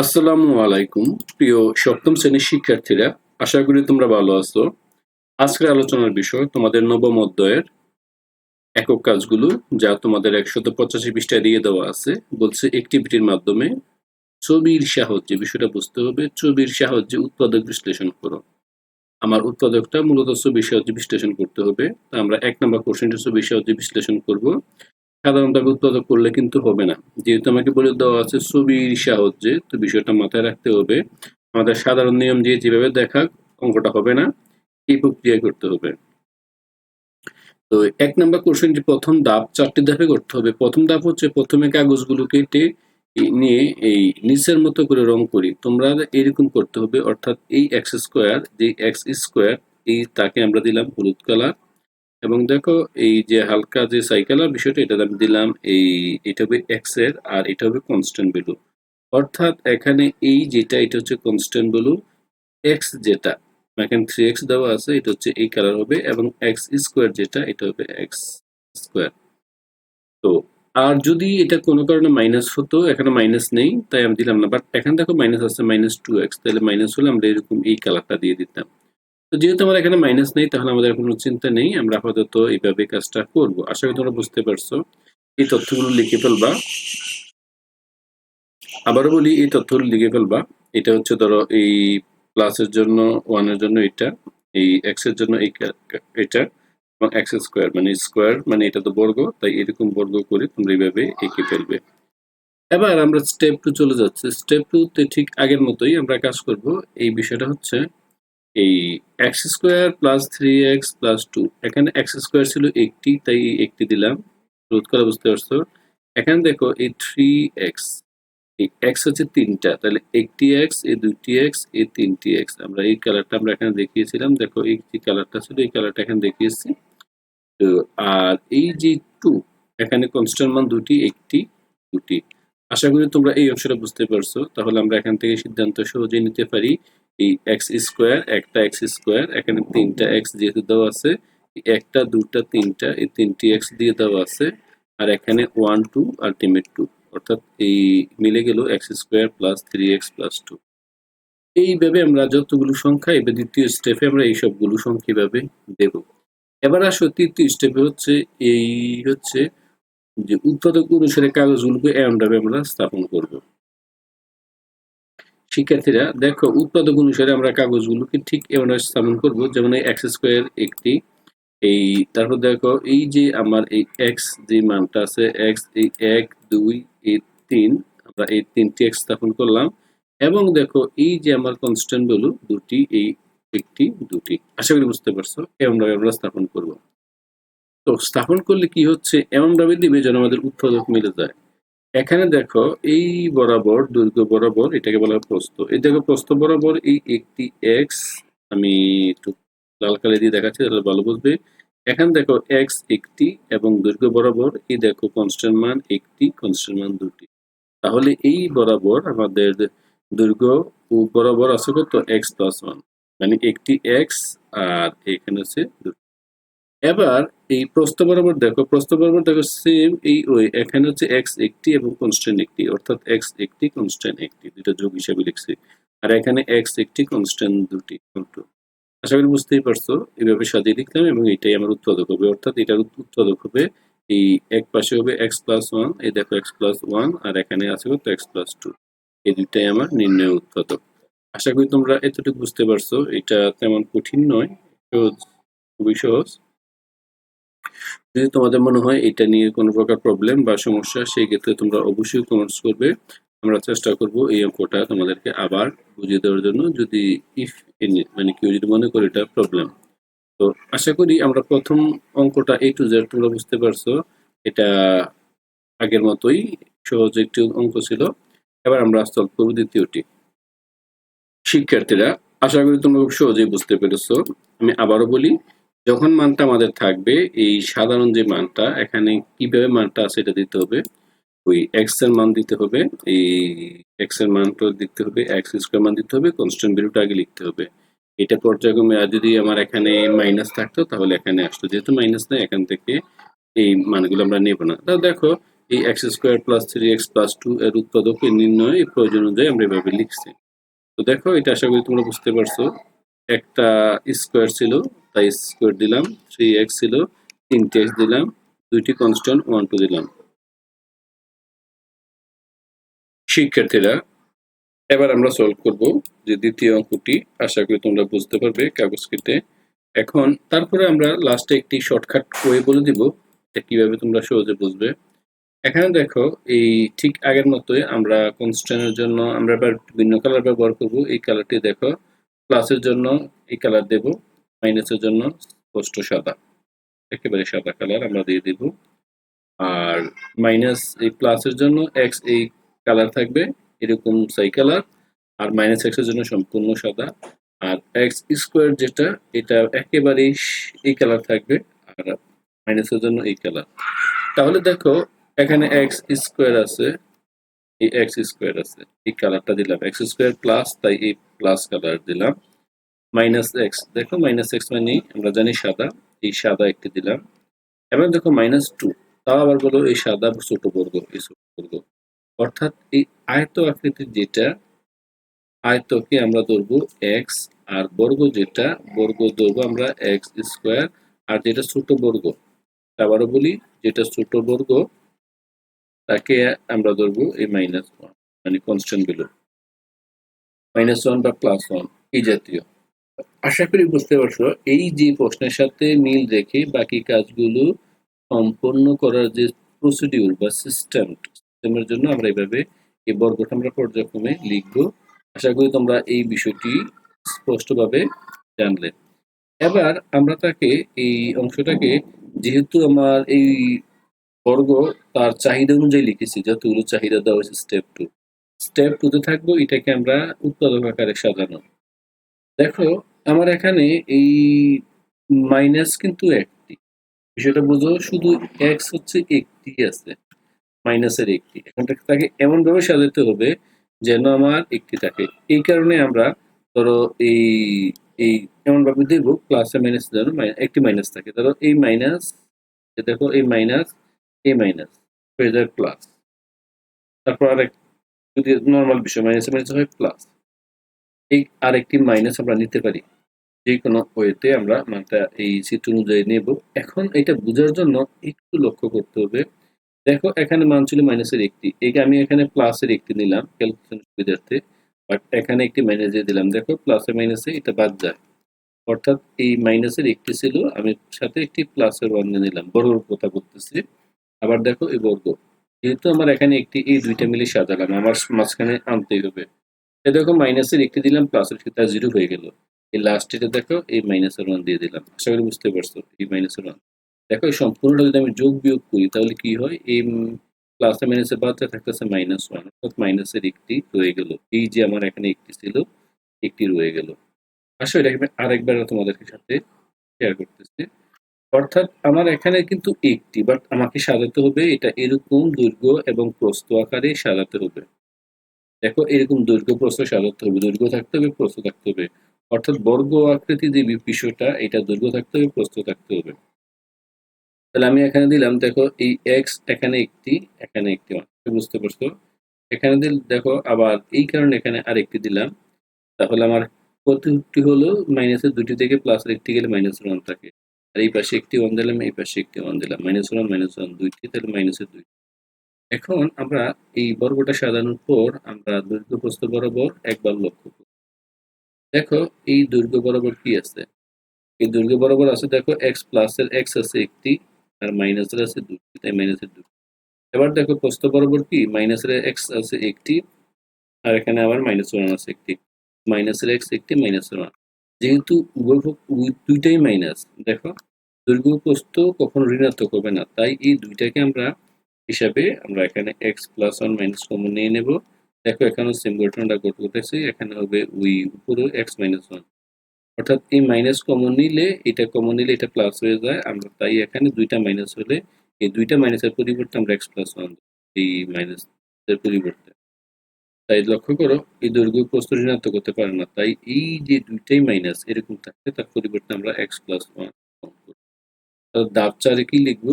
আসসালামু আলাইকুম, প্রিয় সপ্তম শ্রেণির শিক্ষার্থীরা। আশা করি তোমরা ভালো আছো। আজকের আলোচনার বিষয় তোমাদের নবম অধ্যায়ের একক কাজগুলো, যা তোমাদের একশত পঁচাশি পৃষ্ঠায় দিয়ে দেওয়া আছে। বলছে অ্যাক্টিভিটির মাধ্যমে ছবির সাহায্যে, বিষয়টা বুঝতে হবে, ছবির সাহায্যে উৎপাদক বিশ্লেষণ করো। আমার উৎপাদকটা মূলত ছবির সাহায্যে বিশ্লেষণ করতে হবে। আমরা এক নম্বর কোশ্চেনটা ছবির সাহায্যে বিশ্লেষণ করব। সাধারণত উৎপাদক করলে কিন্তু হবে না। যেহেতু আমাকে বলে দেওয়া আছে ছবির সাহায্যে, তো বিষয়টা মাথায় রাখতে হবে। আমাদের সাধারণ নিয়ম দিয়ে যেভাবে দেখা অঙ্কটা হবে না, এই প্রক্রিয়া করতে হবে। তো এক নম্বর কোশ্চেনটি প্রথম ধাপ, চারটি ধাপে করতে হবে। প্রথম ধাপ হচ্ছে প্রথমে কাগজগুলো কেটে নিয়ে এই নিচের মতো করে রং করি। তোমরা এরকম করতে হবে, অর্থাৎ এই এক্স স্কোয়ার যে এক্স স্কোয়ার এই তাকে আমরা দিলাম হলুদ কালার এবং দেখো, এই যে হালকা যে সাইকেলার বিষয়টা, এটা আমি দিলাম, এই, এটা হবে এক্সের আর এটা হবে কনস্ট্যান্ট ভ্যালু অর্থাৎ এখানে এই যেটা, এটা হচ্ছে কনস্ট্যান্ট ভ্যালু এক্স যেটা, এখানে থ্রি এক্স দেওয়া আছে, এটা হচ্ছে এই কালার হবে, এবং এক্স স্কোয়ার যেটা, এটা হবে এক্স স্কোয়ার তো, আর যদি এটা কোনো কারণে মাইনাস হতো, এখানে মাইনাস নেই, তাই আমি দিলাম না বাট এখানে দেখো মাইনাস আছে মাইনাস টু এক্স তাহলে মাইনাস হলে আমরা এরকম এই কালারটা দিয়ে দিতাম। তো যেহেতু আমার এখানে মাইনাস নেই, তাহলে আমাদের কোনো চিন্তা নেই। আমরা আপাতত এইভাবে কাজটা করব। আশা করি তোমরা বুঝতে পারছ। এই তথ্যগুলো লিখে ফেলবা। আবারও বলি, এই তথ্যগুলো লিখে ফেলবা। এটা হচ্ছে ধরো এই প্লাসের জন্য ওয়ানের জন্য এটা, এই এক্সের জন্য এই এটা এবং এক্স স্কোয়ার মানে স্কোয়ার মানে এটা তো বর্গ, তাই এরকম বর্গ করে তোমরা এইভাবে এঁকে ফেলবে। এবার আমরা স্টেপ টু চলে যাচ্ছি। স্টেপ টু তে ঠিক আগের মতোই আমরা কাজ করব। এই বিষয়টা হচ্ছে এই x square plus three x plus two এখানে এক্স স্কোয়ার ছিল একটি, তাই একটি দিলাম। রোধ করা বুঝতে পারছ? এখানে দেখো এই থ্রি এক্স এই এক্স হচ্ছে তিনটা, তাহলে একটি এক্স এই দুইটি এক্স এই তিনটি এক্স আমরা এই কালারটা আমরা এখানে দেখিয়েছিলাম, দেখো এই যে কালারটা ছিল, এই কালারটা এখানে দেখিয়েছি। তো আর এই যে টু এখানে কনস্ট্যান্ট মান দুটি, একটি, দুটি। আশা করি তোমরা এই অংশটা বুঝতে পারছ, তাহলে আমরা এখান থেকে সিদ্ধান্ত সহজে নিতে পারি। এই এক্স স্কোয়ার একটা এক্স স্কোয়ার এখানে তিনটা এক্স যেহেতু দেওয়া আছে, একটা দুটা তিনটা, এই তিনটি এক্স দিয়ে দেওয়া আছে, আর এখানে ওয়ান টু আলটিমেট টু অর্থাৎ এই মিলে গেল x square plus three x plus two এইভাবে আমরা যতগুলো সংখ্যা, এবার দ্বিতীয় স্টেপে আমরা এই সবগুলো সংখ্যা এভাবে দেব? এবার আসো, তৃতীয় স্টেপে হচ্ছে এই হচ্ছে যে উৎপাদক অনুসারে কাগজগুলোকে এমনভাবে আমরা স্থাপন করব। শিক্ষার্থীরা, দেখো উৎপাদক অনুসারে আমরা কাগজগুলোকে ঠিক এমন স্থাপন করব, যেমন এই এক্স স্কোয়ার একটি, এই তারপর দেখো এই যে আমার এই এক্স যে মানটা আছে এক্স এই এক, দুই, এই তিন, আমরা এই তিনটি এক্স স্থাপন করলাম, এবং দেখো এই যে আমার কনস্ট্যান্ট ভ্যালু দুটি এই একটি, দুটি, আশা করি বুঝতে পারছ এমনভাবে আমরা স্থাপন করব। তো স্থাপন করলে কি হচ্ছে? এমন ভাবে দিবে যেন আমাদের উৎপাদক মিলে যায়। এখানে দেখো, এই বরাবর, দৈর্ঘ্য বরাবর, এটাকে বলা হয় প্রস্থ। এই দেখো, প্রস্থ বরাবর এই একটি এক্স আমি একটু লাল কালি দিয়ে দেখাচ্ছি, তাহলে ভালো বুঝবে। এখানে দেখো এক্স একটি এবং দৈর্ঘ্য বরাবর, এই দেখো কনস্ট্যান্ট মান একটি কনস্ট্যান্ট মান দুটি। তাহলে এই বরাবর আমাদের দৈর্ঘ্য ও বরাবর আছে কত? এক্স প্লাস ওয়ান মানে একটি এক্স আর এখানে হচ্ছে দুটি এবার এই প্রস্থ বরাবর দেখো, প্রস্থ বরাবর দেখো সেম এই ওই, এখানে হচ্ছে এক্স একটি এবং কনস্ট্যান্ট একটি, অর্থাৎ এক্স একটি কনস্ট্যান্ট একটি দুটো যোগ হিসাবে লিখছি। আর এখানে এক্স একটি কনস্ট্যান্ট দুটি, দুটো। আশা করি বুঝতেই পারছ এইভাবে সাজিয়ে লিখলাম এবং এটাই আমার উৎপাদক হবে। অর্থাৎ এটার উৎ- উৎপাদক হবে এই এক পাশে হবে এক্স প্লাস ওয়ান এই দেখো এক্স প্লাস ওয়ান আর এখানে আছে কত? এক্স প্লাস টু এই দুইটাই আমার নির্ণয় উৎপাদক। আশা করি তোমরা এতটুকু বুঝতে পারছ। এটা তেমন কঠিন নয়, সহজ, খুবই সহজ। যদি তোমাদের মনে হয় এটা নিয়ে কোনো প্রকার প্রবলেম বা সমস্যা, সেই ক্ষেত্রে তোমরা অবশ্যই কমেন্টস করবে। আমরা চেষ্টা করব এই অঙ্কটা তোমাদেরকে আবার বুঝিয়ে দেওয়ার জন্য যদি ইফ মানে কেউ যদি মনে করে এটা প্রবলেম তো আশা করি আমরা প্রথম অঙ্কটা এ টু জেড তোমরা বুঝতে পারছ। এটা আগের মতোই সহজ একটি অঙ্ক ছিল। এবার আমরা সলভ করব দ্বিতীয়টি। শিক্ষার্থীরা, আশা করি তোমরা খুব সহজেই বুঝতে পেরেছ। আমি আবারও বলি যখন মানটা আমাদের থাকবে, এই সাধারণ যে মানটা, এখানে কীভাবে মানটা আছে এটা দিতে হবে? ওই এক্সের মান দিতে হবে, এই এক্সের মানটা দিতে হবে এক্স স্কোয়ার মান দিতে হবে কনস্ট্যান্ট ভ্যালুটা আগে লিখতে হবে। এটা পর্যায়ক্রমে আর যদি আমার এখানে মাইনাস থাকতো, তাহলে এখানে আসতো। যেহেতু মাইনাস নেই, এখান থেকে এই মানগুলো আমরা নেব না। তাহলে দেখো, এই x square plus three x plus two এর উৎপাদকের নির্ণয় প্রয়োজন অনুযায়ী আমরা এভাবে লিখছি। তো দেখো, এটা আশা করি তোমরা বুঝতে পারছ। একটা স্কোয়ার ছিল তাই স্কোয়ার দিলাম থ্রি এক্স ছিল, তিনটে এক্স দিলাম, দুইটি কনস্ট্যান্ট ওয়ান টু দিলাম। শিক্ষার্থীরা, এবার আমরা সলভ করব যে দ্বিতীয় অঙ্কটি, আশা করি তোমরা বুঝতে পারবে কাগজ কেটে এখন, তারপরে আমরা লাস্টে একটি শর্টকাট ওয়ে বলে দিব এটা কীভাবে তোমরা সহজে বুঝবে। এখানে দেখো, এই ঠিক আগের মতোই আমরা কনস্ট্যান্টের জন্য আমরা এবার ভিন্ন কালার ব্যবহার করব। এই কালারটি দেখো প্লাসের জন্য এই কালার দেব। মাইনাসের জন্য স্পষ্ট সাদা। একেবারে সাদা কালার আমরা দিয়ে দিব। আর মাইনাস এই প্লাসের জন্য এক্স এই কালার থাকবে, এরকম সাই কালার আর মাইনাস এক্সের জন্য সম্পূর্ণ সাদা। আর এক্স স্কোয়ার যেটা, এটা একেবারেই এই কালার থাকবে। আর মাইনাসের জন্য এই কালার তাহলে দেখো, এখানে এক্স স্কোয়ার আছে, এই এক্স স্কোয়ার আছে। এই কালারটা দিলাম। এক্স স্কোয়ার প্লাস তাই এই প্লাস কালার দিলাম। Minus x. দেখো মাইনাস এক্স মানে আমরা জানি সাদা, এই সাদা একটি দিলাম। এবার দেখো মাইনাস টু, তাও আবার বলো এই সাদা ছোট বর্গ এই ছোট বর্গ অর্থাৎ এই আয়ত আকৃতির যেটা, আয়তকে আমরা ধরবো এক্স, আর বর্গ যেটা, বর্গ ধরবো আমরা এক্স স্কোয়ার, আর যেটা ছোট বর্গ আবারও বলি, যেটা ছোট বর্গ তাকে আমরা ধরবো এই মাইনাস ওয়ান মানে কনস্ট্যান্টগুলো মাইনাস ওয়ান বা প্লাস ওয়ান, এই জাতীয়। আশা করি বুঝতে পারছ, এই যে প্রশ্নের সাথে মিল রেখে বাকি কাজগুলো সম্পন্ন করার যে প্রসিডিউর বা সিস্টেম সিস্টেমের জন্য আমরা এইভাবে এই বর্গটা আমরা পর্যায়ক্রমে লিখব। আশা করি তোমরা এই বিষয়টি স্পষ্টভাবে জানলে। এবার আমরা তাকে, এই অংশটাকে, যেহেতু আমার এই বর্গ তার চাহিদা অনুযায়ী লিখেছি যতগুলো চাহিদা দেওয়া হয়েছে স্টেপ টু স্টেপ টুতে থাকব, এটাকে আমরা উৎপাদক আকারে সাজানো। দেখো আমার এখানে এই মাইনাস কিন্তু একটি। বিষয়টা বুঝো, শুধু এক্স হচ্ছে একটি আছে মাইনাসের একটি। এখন তাকে এমনভাবে সাজাতে হবে যেন আমার একটি থাকে। এই কারণে আমরা ধরো এই এই এমনভাবে দেব প্লাসে মাইনাস যেন একটি মাইনাস থাকে। ধরো এই মাইনাস দেখো এই মাইনাস এই মাইনাস যায় প্লাস তারপর আরেক যদি নর্মাল বিষয় মাইনাস মাইনাস হয় প্লাস এই আরেকটি মাইনাস আমরা নিতে পারি। যে কোনো ওয়েতে আমরা মানটা এই চিত্র অনুযায়ী নেব। এখন এটা বোঝার জন্য একটু লক্ষ্য করতে হবে। দেখো, এখানে মান ছিল মাইনাসের একটি। এই আমি এখানে প্লাসের একটি নিলাম ক্যালকুলেশন সুবিধার্থে। বাট এখানে একটি মাইনাস দিয়ে দিলাম। দেখো প্লাসে মাইনাসে এটা বাদ যায়। অর্থাৎ এই মাইনাসের একটি ছিল, আমি সাথে একটি প্লাসের ওয়ান নিয়ে নিলাম। বর্গ কথা বলতেছি। আবার দেখো, এই বর্গ। যেহেতু আমার এখানে একটি, এই দুইটা মিলে সাজালাম, আমার মাঝখানে আনতেই হবে। দেখো মাইনাসের একটি দিলাম প্লাসের সাথে জিরো হয়ে গেল। এই লাস্টে দেখো, এই মাইনাসের ওয়ান দিয়ে দিলাম। আশা করি বুঝতে পারছ, এই মাইনাসের ওয়ান দেখো, এই সম্পূর্ণটা যদি আমি যোগ বিয়োগ করি, তাহলে কি হয়? এই প্লাসে মাইনাসে বাদে থাকতেছে মাইনাস ওয়ান অর্থাৎ মাইনাসের একটি রয়ে গেল। এই যে আমার এখানে একটি ছিল, একটি রয়ে গেল। আসলে এটা আমি আরেকবার তোমাদের সাথে শেয়ার করতেছি। অর্থাৎ আমার এখানে কিন্তু একটি বাট আমাকে সাজাতে হবে, এটা এরকম দৈর্ঘ্য এবং প্রস্থ আকারে সাজাতে হবে। দেখো, এরকম দৈর্ঘ্য, প্রস্থ সাজাতে হবে। দৈর্ঘ্য থাকতে হবে, প্রস্থ থাকতে হবে। অর্থাৎ বর্গ আকৃতি যে বিষয়টা, এটা দৈর্ঘ্য থাকতে হবে, প্রস্থ থাকতে হবে। তাহলে আমি এখানে দিলাম, দেখো এই এক্স এখানে একটি এখানে একটি বুঝতে পারছ? এখানে দিল, দেখো আবার এই কারণে এখানে আরেকটি দিলাম। তাহলে আমার প্রতিটি হলো মাইনাসের দুটি থেকে প্লাসের একটি গেলে মাইনাসের ওয়ান থাকে। আর এই পাশে একটি ওয়ান দিলাম, এই পাশে একটি ওয়ান দিলাম। মাইনাস ওয়ান মাইনাস ওয়ান দুইটি, তাহলে মাইনাসের দুই এখন আমরা এই বর্গটা সাজানোর পর আমরা দৈর্ঘ্য, প্রস্থ বরাবর একবার লক্ষ্য করি দেখো, এই দৈর্ঘ্য বরাবর কি আছে? এই দৈর্ঘ্য বরাবর আছে, দেখো এক্স প্লাসের এক্স আছে একটি, আর মাইনাসের আছে দুটি, তাই মাইনাসের দুটি। এবার দেখো, প্রস্থ বরাবর কি? মাইনাসের এক্স আছে একটি, আর এখানে আবার মাইনাস ওয়ান আছে একটি। মাইনাসের এক্স একটি মাইনাসের ওয়ান যেহেতু উভয় দুইটাই মাইনাস দেখো দৈর্ঘ্য প্রস্থ কখনো ঋণাত্মক হবে না। তাই এই দুইটাকে আমরা হিসাবে আমরা এখানে x plus one minus common নিয়ে নেব। দেখো এখানে সেম ঘটনাটা ঘটেছে এখানে হবে উই উপরে এক্স মাইনাস ওয়ান অর্থাৎ এই মাইনাস কমন নিলে, এটা কমন নিলে এটা প্লাস হয়ে যায়, আমরা তাই এখানে দুইটা মাইনাস হলে, এই দুইটা মাইনাসের পরিবর্তে আমরা এক্স প্লাস ওয়ান এই মাইনাসের পরিবর্তে। তাই লক্ষ্য করো, এই দৈর্ঘ্য প্রস্তুত ঋণাত্মক করতে পারে না, তাই এই যে দুইটাই মাইনাস এরকম থাকলে তার পরিবর্তে আমরা এক্স প্লাস ওয়ান দাব চারে কি লিখব?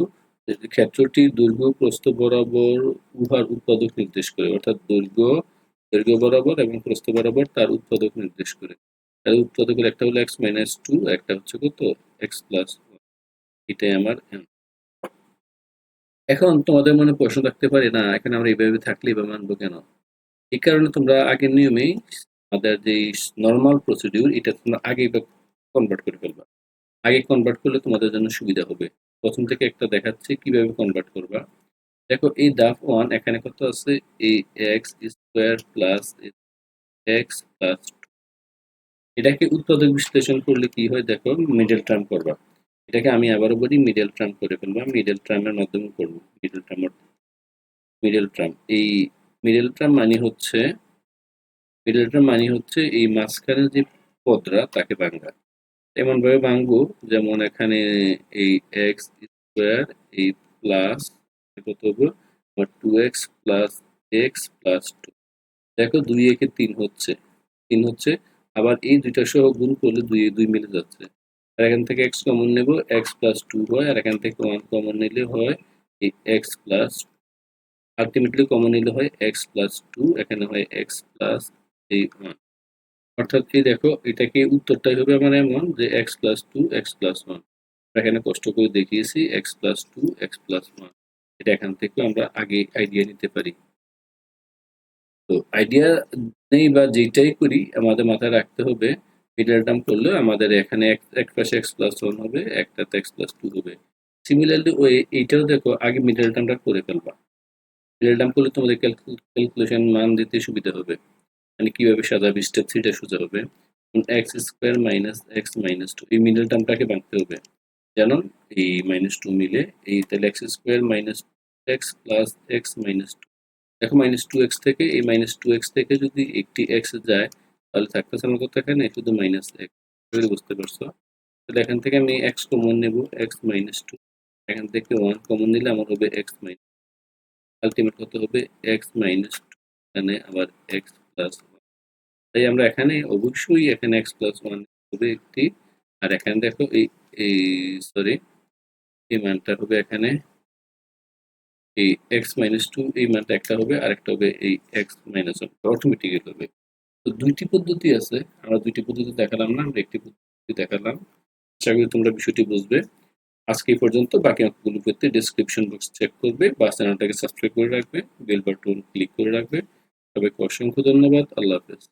ক্ষেত্রটি দৈর্ঘ্য প্রস্থ বরাবর উহার উৎপাদক নির্দেশ করে, অর্থাৎ দৈর্ঘ্য দৈর্ঘ্য বরাবর এবং প্রস্থ বরাবর তার উৎপাদক নির্দেশ করে। তার উৎপাদকের একটা হলো এক্স মাইনাস টু একটা হচ্ছে কত? এক্স প্লাস এটাই আমার। এখন তোমাদের মনে প্রশ্ন থাকতে পারে, না, এখানে আমরা এইভাবে থাকলে এভাবে মানবো কেন? এই কারণে তোমরা আগের নিয়মেই আমাদের যে নর্মাল প্রসিডিউর এটা তোমরা আগে কনভার্ট করে ফেলবা। আগে কনভার্ট করলে তোমাদের জন্য সুবিধা হবে। প্রথম থেকে একটা দেখাচ্ছি, কীভাবে কনভার্ট করবা। দেখো, এই দাফ ওয়ান এখানে কত আছে? এই x square plus x plus এটাকে উৎপাদক বিশ্লেষণ করলে কি হয়? দেখো মিডল টার্ম করবা। এটাকে আমি আবারও বলি মিডল টার্ম করে ফেলবা। মিডল টার্মের মাধ্যমে করব। মিডল টার্ম মিডল টার্ম এই মিডল টার্ম মানে হচ্ছে মিডল টার্ম মানে হচ্ছে এই মাঝখানে যে পদরা, তাকে ভাঙ্গা এমন ভাবে ভাঙবো যেমন এখানে এই এক্স স্কোয়ার এই প্লাস কত হবে? Two x plus x plus two দেখো দুই একে তিন হচ্ছে। তিন হচ্ছে, আবার এই দুইটা সহ গুণ করলে দুই দুই মিলে যাচ্ছে। আর এখান থেকে এক্স কমন নেব এক্স প্লাস টু হয়, আর এখান থেকে ওয়ান কমন নিলে হয় এই এক্স প্লাস আলটিমেটলি কমন নিলে হয় এক্স প্লাস টু এখানে হয় এক্স প্লাস এই ওয়ান অর্থাৎ এই দেখো, এটাকে উত্তরটাই হবে আমার এমন যে x plus two x plus one এখানে কষ্ট করে দেখিয়েছি x plus two x plus one এটা এখান থেকে আমরা আগে আইডিয়া নিতে পারি। তো আইডিয়া নেই বা যেটাই করি, আমাদের মাথায় রাখতে হবে মিডল টার্ম করলে আমাদের এখানে এক পাশে এক্স প্লাস ওয়ান হবে, একটাতে এক্স প্লাস টু হবে। সিমিলারলি ওই এইটাও দেখো, আগে মিডল টার্মটা করে ফেলবা। মিডল টার্ম করলে তোমাদের ক্যালকুলেশন মান দিতে সুবিধা হবে। মানে কীভাবে সাজাবে? স্টেপ থ্রিটা সোজা হবে। X square minus x minus two এই মিডল টার্মটাকে ভাঙতে হবে। জানো এই মাইনাস টু মিলে এই তাহলে x square minus x plus x minus two দেখো মাইনাস টু এক্স থেকে, এই মাইনাস টু এক্স থেকে যদি একটি এক্স যায়, তাহলে থাকতেছে আমার কথা এখানে? শুধু মাইনাস এক্স বুঝতে পারছ? তাহলে এখান থেকে আমি এক্স কমন নেব এক্স মাইনাস টু এখান থেকে ওয়ান কমন নিলে আমার হবে এক্স মাইনাস আলটিমেট কত হবে? এক্স মাইনাস টু এখানে আবার এক্স প্লাস তাই আমরা এখানে অবশ্যই এখানে এক্স প্লাস ওয়ান হবে একটি। আর এখানে দেখো এই এই সরি এই মানটা হবে এখানে। এই এক্স মাইনাস টু এই মানটা একটা হবে আর একটা হবে এই এক্স মাইনাস ওয়ান অটোমেটিক্যালি হবে। তো দুইটি পদ্ধতি আছে, আমরা দুইটি পদ্ধতি দেখালাম না, আমরা একটি পদ্ধতি দেখালাম। আশা করি তোমরা বিষয়টি বুঝবে। আজকে পর্যন্ত, বাকি অঙ্কগুলো পেতে ডিসক্রিপশন বক্স চেক করবে বা চ্যানেলটাকে সাবস্ক্রাইব করে রাখবে বেল বাটন ক্লিক করে রাখবে। সবাইকে অসংখ্য ধন্যবাদ, আল্লাহ হাফেজ।